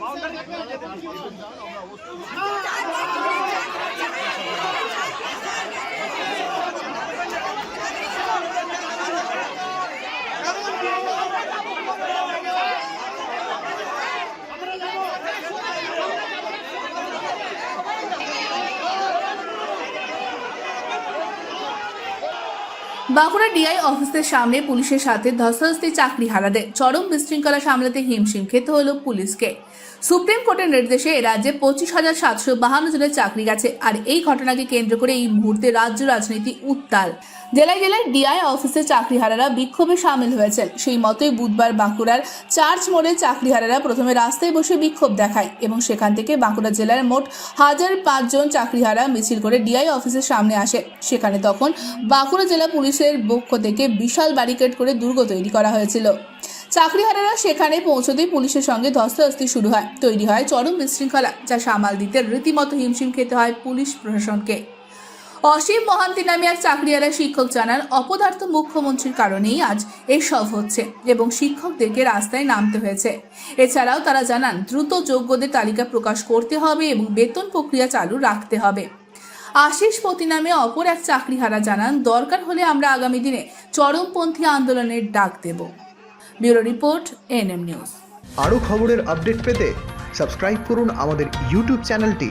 Boundary আমরা অবশ্যই Bankura DI অফিসের সামনে পুলিশের সাথে ধস্তাধস্তি চাকরি হারাদের চরম বিশৃঙ্খলা সামলাতে হিমশিম খেতে হলো পুলিশকে। সুপ্রিম কোর্টের নির্দেশে রাজ্যে পঁচিশ হাজার সাতশো বাহান্ন জনের চাকরি গেছে, আর এই ঘটনাকে কেন্দ্র করে এই মুহূর্তে রাজ্য রাজনীতি উত্তাল। জেলায় জেলায় ডিআই অফিসে চাকরিহারারা বিক্ষোভে সামিল হয়েছেন। সেই মতোই বুধবার বাঁকুড়ার চার্চ মোড়ে চাকরিহারারা প্রথমে রাস্তায় বসে বিক্ষোভ দেখায় এবং সেখান থেকে বাঁকুড়া জেলার মোট হাজার পাঁচজন চাকরিহারা মিছিল করে ডিআই অফিসের সামনে আসে। সেখানে তখন বাঁকুড়া জেলা পুলিশের পক্ষ থেকে বিশাল ব্যারিকেড করে দুর্গ তৈরি করা হয়েছিল। চাকরিহারারা সেখানে পৌঁছতেই পুলিশের সঙ্গে ধস্তাধস্তি শুরু হয়। তৈরি হয় চরম বিশৃঙ্খলা, যা সামাল দিতে রীতিমতো হিমশিম খেতে হয় পুলিশ প্রশাসনকে। অসীম মহান্তি নামে এক চাকরিয়ালা শিক্ষক জানান, অপদার্থ মুখ্যমন্ত্রীর কারণেই আজ এসব হচ্ছে এবং শিক্ষকদেরকে রাস্তায় নামতে হয়েছে। এছাড়াও তারা জানান, দ্রুত যোগ্যদের তালিকা প্রকাশ করতে হবে এবং বেতন প্রক্রিয়া চালু রাখতে হবে। আশিস পতি নামে অপর এক চাকরিহারা জানান, দরকার হলে আমরা আগামী দিনে চরমপন্থী আন্দোলনের ডাক দেব। Bureau report, NM news. আরও খবরের আপডেট পেতে সাবস্ক্রাইব করুন আমাদের ইউটিউব চ্যানেলটি।